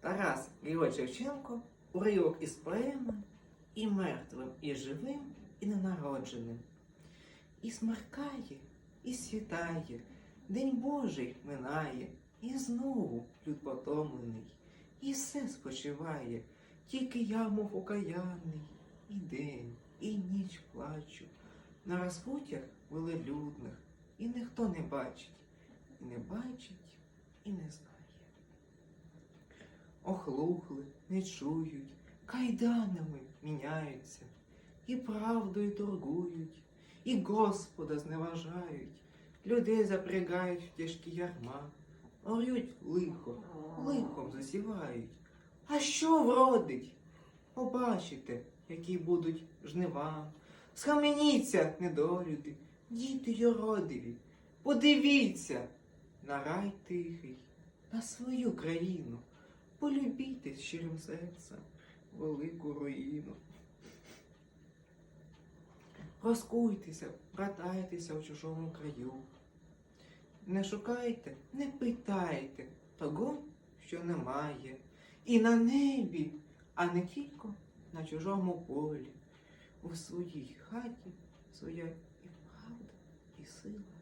Тарас Григорович Шевченко, уривок із поеми і мертвим, і живим, і ненародженим. І смеркає, і світає, День Божий минає, і знову люд потомлений, і все спочиває, тільки я, мов окаянний, і день, і ніч плачу. На розпутях велелюдних, і ніхто не бачить, і не бачить, і не знає. Охлухли, не чують, кайданами міняються, і правдою торгують, і Господа зневажають, людей запрягають в тяжкі ярма, орють лихо, лихом засівають. А що вродить? Побачите, які будуть жнива. Схаменіться, недолюди, діти юродиві, подивіться на рай тихий, на свою країну. Полюбійте щирим серцем велику руїну. Розкуйтеся, братайтеся у чужому краю. Не шукайте, не питайте того, що немає. І на небі, а не тільки на чужому полі. У своїй хаті своя і правда, і сила.